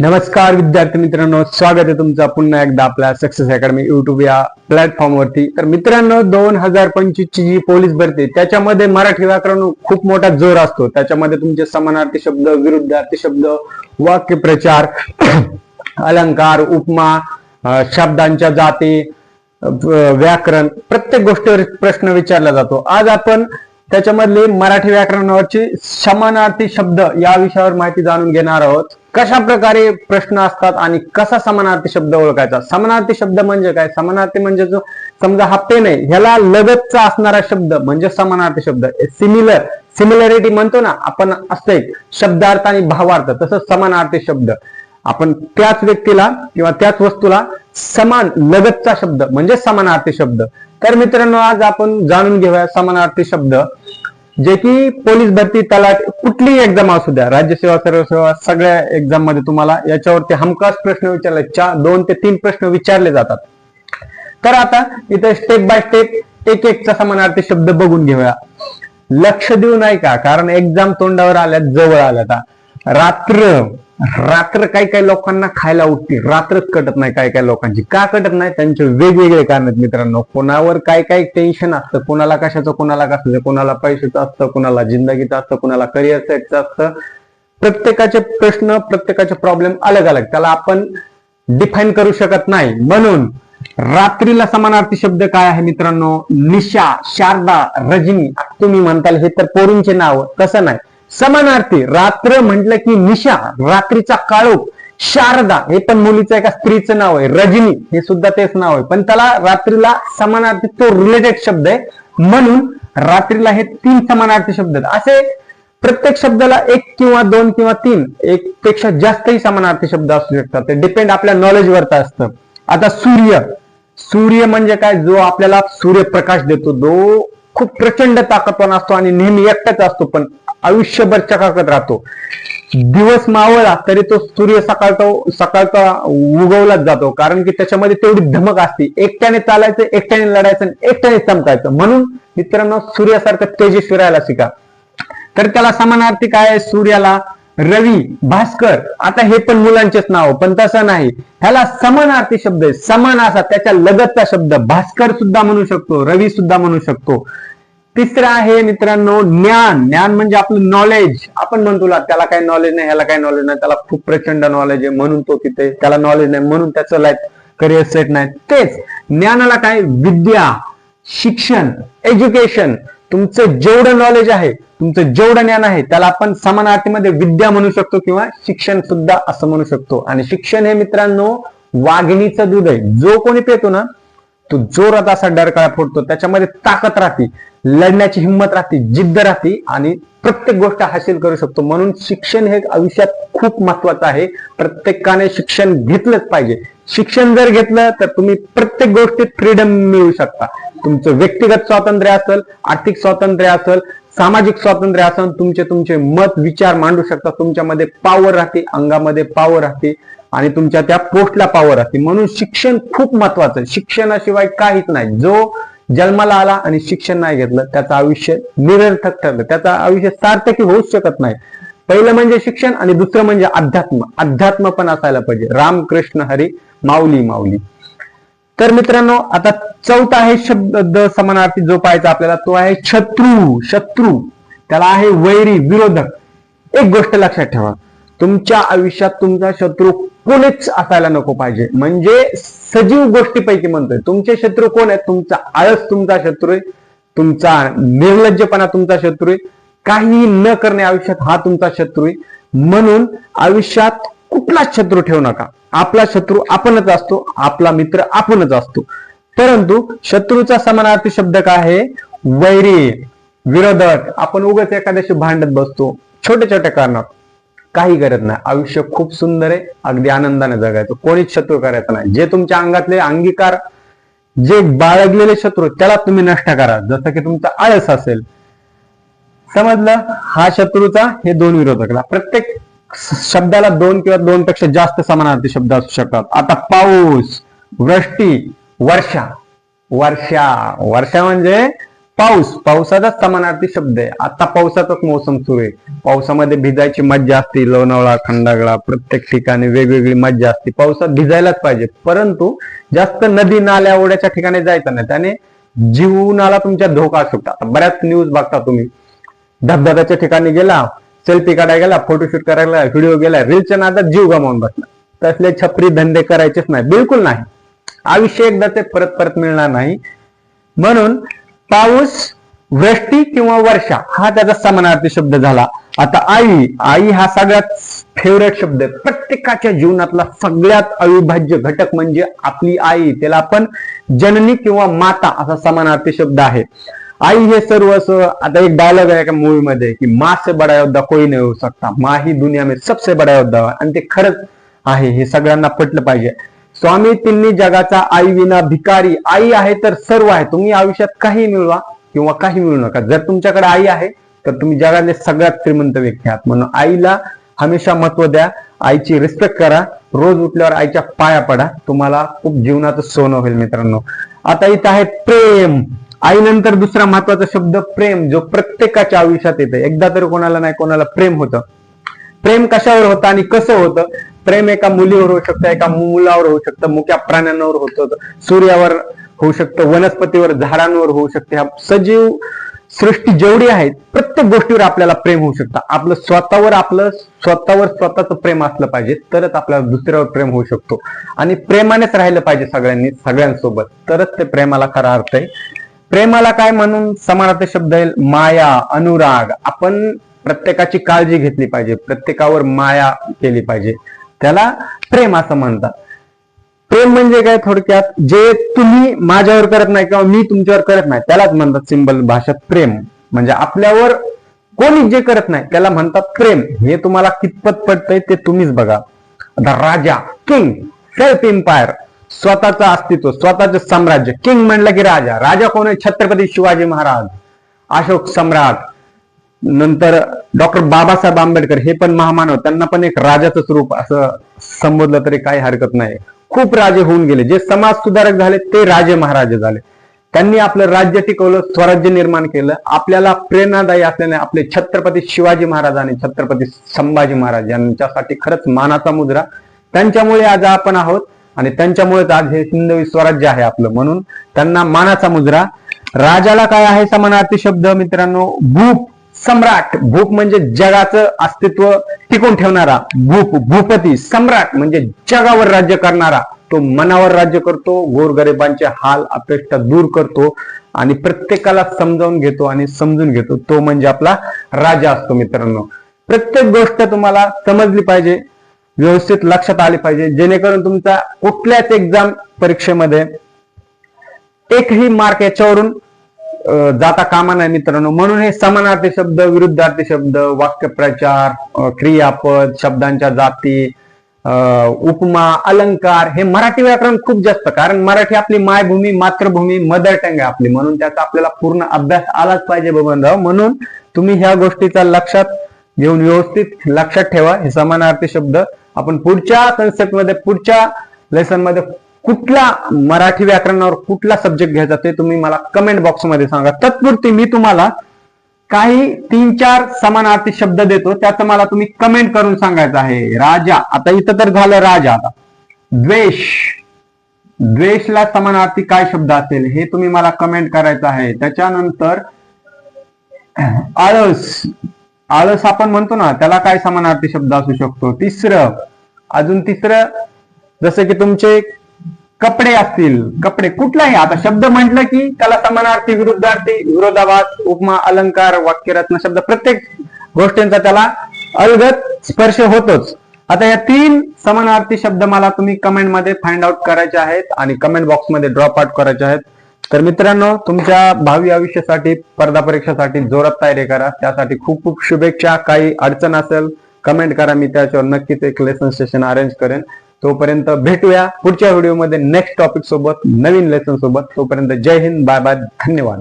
नमस्कार विद्यार्थी मित्रांनो. स्वागत आहे तुमचं पुन्हा एकदा आपल्या सक्सेस अकॅडमी युट्यूब या प्लॅटफॉर्म वरती. तर मित्रांनो दोन हजार पंचवीस ची जी पोलीस भरती त्याच्यामध्ये मराठी व्याकरण खूप मोठा जोर असतो. त्याच्यामध्ये तुमचे समानार्थी शब्द विरुद्धार्थी शब्द वाक्यप्रचार अलंकार उपमा शब्दांच्या जाती व्याकरण प्रत्येक गोष्टीवर प्रश्न विचारला जातो. आज आपण त्याच्यामधले मराठी व्याकरणावरची समानार्थी शब्द या विषयावर माहिती जाणून घेणार आहोत. कशा प्रकारे प्रश्न असतात आणि कसा समानार्थी शब्द ओळखायचा? समानार्थी शब्द म्हणजे काय? समानार्थी म्हणजे जो समजा हा पेन आहे ह्याला लगतचा असणारा शब्द म्हणजे समानार्थी शब्द. सिमिलर सिमिलरिटी म्हणतो ना आपण असते एक शब्दार्थ आणि भावार्थ तसंच समानार्थी शब्द. आपण त्याच व्यक्तीला किंवा त्याच वस्तूला समान लगतचा शब्द म्हणजे समानार्थी शब्द. तर मित्रांनो आज आपण जाणून घेऊया समानार्थी शब्द. जे की पोलीस भरती तलाट कुठलीही एक्झाम असू द्या राज्यसेवा सर्वसेवा सगळ्या एक्झाममध्ये तुम्हाला याच्यावरती हमखास प्रश्न विचारले चार दोन ते तीन प्रश्न विचारले जातात. तर आता इथे स्टेप बाय स्टेप एक एकचा समानार्थी शब्द बघून घेऊया. लक्ष देऊ नाही का? कारण एक्झाम तोंडावर आल्यात जवळ आल्यात. रात्र. रात्र काही काही लोकांना खायला उठते. रात्रच कटत नाही काही काही लोकांची. का कटत नाही? त्यांचे वेगवेगळे कारण आहेत मित्रांनो. कोणावर काय काय टेन्शन असतं. कोणाला कशाचं कोणाला कसं कोणाला पैशाचं असतं कोणाला जिंदगीचं असतं कोणाला करिअर सेटचं असतं. प्रत्येकाचे प्रश्न प्रत्येकाचे प्रॉब्लेम अलग अलग त्याला आपण डिफाईन करू शकत नाही. म्हणून रात्रीला समानार्थी शब्द काय आहे मित्रांनो? निशा शारदा रजनी. तुम्ही म्हणताल हे तर पोरींचे नाव. तसं नाही. समानार्थी रात्र म्हटलं की निशा रात्रीचा काळोख शारदा हे पण मुलीचं एका स्त्रीचं नाव आहे रजनी हे सुद्धा तेच नाव आहे. पण त्याला रात्रीला समानार्थी तो रिलेटेड शब्द आहे. म्हणून रात्रीला हे तीन समानार्थी शब्द आहेत. असे प्रत्येक शब्दाला एक किंवा दोन किंवा तीन एक पेक्षा जास्तही समानार्थी शब्द असू शकतात. ते डिपेंड आपल्या नॉलेजवरती असतं. आता सूर्य. सूर्य म्हणजे काय? जो आपल्याला सूर्यप्रकाश देतो. जो खूप प्रचंड ताकदवान असतो आणि नेहमी एकटाच असतो. पण आयुष्यभर चकाकत राहतो. दिवस मावळला तरी तो सूर्य सकाळचा सकाळचा उगवलाच जातो. कारण की त्याच्यामध्ये तेवढी धमक असते. एकट्याने चालायचं एकट्याने लढायचं एकट्याने चमकायचं. म्हणून मित्रांनो सूर्यासारखं तेजस्वी राहायला शिका. तर त्याला समानार्थी काय आहे? सूर्याला रवी भास्कर आता हे पण मुलांचेच नाव पण तसं नाही. ह्याला समानार्थी शब्द आहे. समान असा त्याच्या लगतचा शब्द. भास्कर सुद्धा म्हणू शकतो रवी सुद्धा म्हणू शकतो. तिसरं आहे मित्रांनो ज्ञान. ज्ञान म्हणजे आपलं नॉलेज आपण म्हणतो त्याला काही नॉलेज नाही ह्याला काही नॉलेज नाही त्याला खूप प्रचंड नॉलेज आहे म्हणून तो तिथे त्याला नॉलेज नाही म्हणून त्याचं लाईफ करिअर सेट नाही. तेच ज्ञानाला काय? विद्या शिक्षण एज्युकेशन तुमचं जेवढं नॉलेज आहे तुमचं जेवढं ज्ञान आहे त्याला आपण समानार्थीमध्ये विद्या म्हणू शकतो किंवा शिक्षण सुद्धा असं म्हणू शकतो. आणि शिक्षण हे मित्रांनो वाघिणीचं दूध आहे. जो कोणी पितो ना तो जोरात असा डरकाळा फोडतो त्याच्यामध्ये ताकद राहते लढण्याची हिंमत राहते जिद्द राहते आणि प्रत्येक गोष्ट हासिल करू शकतो. म्हणून शिक्षण हे आयुष्यात खूप महत्वाचं आहे. प्रत्येकाने शिक्षण घेतलंच पाहिजे. शिक्षण जर घेतलं तर तुम्ही प्रत्येक गोष्टीत फ्रीडम मिळू शकता. तुमचं व्यक्तिगत स्वातंत्र्य असेल आर्थिक स्वातंत्र्य असेल सामाजिक स्वातंत्र्य असेल तुमचे तुमचे मत विचार मांडू शकता. तुमच्यामध्ये पावर राहते अंगामध्ये पावर राहते. आणि तुमच्या त्या पोस्टला पावर असते. म्हणून शिक्षण खूप महत्वाचं आहे. शिक्षणाशिवाय काहीच नाही. जो जन्माला आला आणि शिक्षण नाही घेतलं त्याचं आयुष्य निरर्थक ठरलं. त्याचं आयुष्य सार्थकी होऊच शकत नाही. पहिलं म्हणजे शिक्षण आणि दुसरं म्हणजे अध्यात्म. अध्यात्म पण असायला पाहिजे. रामकृष्ण हरी माऊली माऊली. तर मित्रांनो आता चौथा आहे शब्द समानार्थी जो पाहायचा आपल्याला. तो आहे शत्रू. शत्रू. त्याला आहे वैरी विरोधक. एक गोष्ट लक्षात ठेवा. तुमच्या आयुष्यात तुमचा शत्रू कोणीच असायला नको पाहिजे. म्हणजे सजीव गोष्टीपैकी म्हणतोय. तुमचे शत्रू कोण आहेत? तुमचा आळस तुमचा शत्रू आहे. तुमचा निर्लज्जपणा तुमचा शत्रू आहे. काहीही न करणे आयुष्यात हा तुमचा शत्रू आहे. म्हणून आयुष्यात कुठलाच शत्रू ठेवू नका. आपला शत्रू आपणच असतो. आपला मित्र आपणच असतो. परंतु शत्रूचा समानार्थी शब्द काय आहे? वैरी विरोधक. आपण उगाच एखाद्याशी भांडत बसतो. छोट्या छोट्या कारणात. काही करत नाही. आयुष्य खूप सुंदर आहे. अगदी आनंदाने जगायचं. कोणीच शत्रू करायचं नाही. जे तुमच्या अंगातले अंगीकार जे बाळगलेले शत्रू त्याला तुम्ही नष्ट करा. जसं की तुमचा आळस असेल. समजलं? हा शत्रूचा हे दोन विरोधकला. प्रत्येक शब्दाला दोन किंवा दोन पेक्षा जास्त समानार्थी शब्द असू शकतात. आता पाऊस वृष्टी वर्षा. वर्षा. वर्षा म्हणजे पाऊस पावसाचाच समानार्थी शब्द आहे. आता पावसाचाच मोसम सुरू आहे. पावसामध्ये भिजायची मज्जा असते लोणावळा खंडागळा प्रत्येक ठिकाणी वेगवेगळी मज्जा असते. पावसात भिजायलाच पाहिजे. परंतु जास्त नदी नाल्या ओढ्याच्या ठिकाणी जायचं नाही. त्याने जीवनाला तुमच्या धोका असू शकतो बऱ्याच न्यूज बघता तुम्ही. धबधब्याच्या ठिकाणी गेला सेल्फी काढायला गेला फोटोशूट करायला व्हिडिओ गेला रीलच्या नादात जीव गमावून बसला. तसले छपरी धंदे करायचेच नाही. बिलकुल नाही. आयुष्य एकदा ते परत परत मिळणार नाही. म्हणून पाऊस वृष्टी किंवा वर्षा हा त्याचा समानार्थी शब्द झाला. आता आई आई हा सगळ्यात फेवरेट शब्द आहे. प्रत्येकाच्या जीवनातला सगळ्यात अविभाज्य घटक म्हणजे आपली आई. त्याला आपण जननी किंवा माता असा समानार्थी शब्द आहे. आई हे सर्व असं आता एक डायलॉग आहे एका मूवी मध्ये की माँ से बडा योद्धा कोई नाही होऊ सकता. माँ ही दुनिया में सबसे बडा योद्धा आणि ते खरंच आहे हे सगळ्यांना पटलं पाहिजे. स्वामी तिन्ही जगाचा आई विना भिकारी. आई आहे तर सर्व आहे. तुम्ही आयुष्यात काही मिळवा किंवा काही मिळू नका. जर तुमच्याकडे आई आहे तर तुम्ही जगातले सगळ्यात श्रीमंत व्यक्ती आहात. म्हणून आईला हमेशा महत्त्व द्या. आईची रिस्पेक्ट करा. रोज उठल्यावर आईच्या पाया पडा. तुम्हाला खूप जीवनाचं सोनं होईल मित्रांनो. आता इथं आहे प्रेम. आईनंतर दुसरा महत्त्वाचा शब्द प्रेम जो प्रत्येकाच्या आयुष्यात येतं एकदा तरी कोणाला नाही कोणाला प्रेम होतं. प्रेम कशावर होतं आणि कसं होतं? प्रेम एका मुलीवर होऊ शकतं एका मुलावर होऊ शकतं मुक्या प्राण्यांवर होतं सूर्यावर होऊ शकतं वनस्पतीवर झाडांवर होऊ शकते. ह्या सजीव सृष्टी जेवढी आहेत प्रत्येक गोष्टीवर आपल्याला प्रेम होऊ शकतं. आपलं स्वतःवर आपलं स्वतःवर स्वतःचं प्रेम असलं पाहिजे तरच आपल्याला दुसऱ्यावर प्रेम होऊ शकतो. आणि प्रेमानेच राहिलं पाहिजे सगळ्यांनी सगळ्यांसोबत तरच ते प्रेमाला खरा अर्थ आहे. प्रेमाला काय म्हणून समानार्थी शब्द येईल? माया अनुराग. आपण प्रत्येकाची काळजी घेतली पाहिजे प्रत्येकावर माया केली पाहिजे. त्याला प्रेम असं म्हणतात. प्रेम म्हणजे काय थोडक्यात? जे तुम्ही माझ्यावर करत नाही किंवा मी तुमच्यावर करत नाही त्यालाच म्हणतात सिंबल भाषेत प्रेम. म्हणजे आपल्यावर कोणी जे करत नाही त्याला म्हणतात प्रेम. हे तुम्हाला कितपत पडतंय ते तुम्हीच बघा. आता राजा किंग सेल्फ एम्पायर स्वतःचं अस्तित्व स्वतःचं साम्राज्य. किंग म्हणलं की राजा. राजा कोण आहे? छत्रपती शिवाजी महाराज अशोक सम्राट नंतर डॉक्टर बाबासाहेब आंबेडकर हे पण महामानव त्यांना पण एक राजाचं स्वरूप असं संबोधलं तरी काही हरकत नाही. खूप राजे होऊन गेले. जे समाज सुधारक झाले ते राजे महाराजे झाले. त्यांनी आपलं राज्य टिकवलं स्वराज्य निर्माण केलं. आपल्याला प्रेरणादायी असल्याने आपले छत्रपती शिवाजी महाराज आणि छत्रपती संभाजी महाराज यांच्यासाठी खरंच मानाचा मुद्रा. त्यांच्यामुळे आज आपण आहोत आणि त्यांच्यामुळेच आज हे हिंदवी स्वराज्य आहे आपलं म्हणून त्यांना मानाचा मुद्रा. राजाला काय आहे? समानार्थी शब्द मित्रांनो भूप. सम्राट भूप म्हणजे जगाचं अस्तित्व टिकून ठेवणारा भूप भूपती सम्राट म्हणजे जगावर राज्य करणारा तो मनावर राज्य करतो गोरगरिबांचे हाल अपेक्षा दूर करतो आणि प्रत्येकाला समजावून घेतो आणि समजून घेतो. तो म्हणजे आपला राजा असतो मित्रांनो. प्रत्येक गोष्ट तुम्हाला समजली पाहिजे व्यवस्थित लक्षात आली पाहिजे जेणेकरून तुमचा कुठल्याच एक्झाम परीक्षेमध्ये एकही मार्क याच्यावरून जाता कामा नाही मित्रांनो. म्हणून हे समानार्थी शब्द विरुद्धार्थी शब्द वाक्यप्रचार क्रियापद शब्दांच्या जाती उपमा अलंकार हे मराठी व्याकरण खूप जास्त. कारण मराठी आपली मायभूमी मातृभूमी मदर टंग आहे आपली. म्हणून त्याचा आपल्याला पूर्ण अभ्यास आलाच पाहिजे बबनराव. म्हणून तुम्ही ह्या गोष्टीचा लक्षात घेऊन व्यवस्थित लक्षात ठेवा. हे समानार्थी शब्द आपण पुढच्या कन्सेप्टमध्ये पुढच्या लेसनमध्ये कुठला मराठी व्याकरणावर कुठला सब्जेक्ट घ्यायचा ते तुम्ही मला कमेंट बॉक्समध्ये सांगा. तत्पुरती मी तुम्हाला काही तीन चार समानार्थी शब्द देतो त्याचं मला तुम्ही कमेंट करून सांगायचं आहे. राजा आता इथं तर झालं राजा आता. द्वेष. द्वेषला समानार्थी काय शब्द असेल हे तुम्ही मला कमेंट करायचं आहे. त्याच्यानंतर आळस. आळस आपण म्हणतो ना त्याला काय समानार्थी शब्द असू शकतो? तिसरं. अजून तिसरं जसं की तुमचे कपडे असतील कपडे कुठलाही. आता शब्द म्हटलं की त्याला समानार्थी विरुद्धार्थी विरोधाभास उपमा अलंकार वाक्यरत्न शब्द प्रत्येक गोष्टींचा त्याला अलगत स्पर्श होतोच. आता या तीन समानार्थी शब्द मला तुम्ही कमेंटमध्ये फाइंड आउट करायचे आहेत आणि कमेंट बॉक्समध्ये ड्रॉप आउट करायचे आहेत. तर मित्रांनो तुमच्या भावी आयुष्यासाठी स्पर्धा परीक्षेसाठी जोरात तयारी करा. त्यासाठी खूप खूप शुभेच्छा. काही अडचण असेल कमेंट करा. मी त्याच्यावर नक्कीच एक लेसन सेशन अरेंज करेन. तोपर्यंत भेटूया पुढच्या व्हिडिओमध्ये नेक्स्ट टॉपिक सोबत नवीन लेसन सोबत. तोपर्यंत जय हिंद बाय बाय धन्यवाद.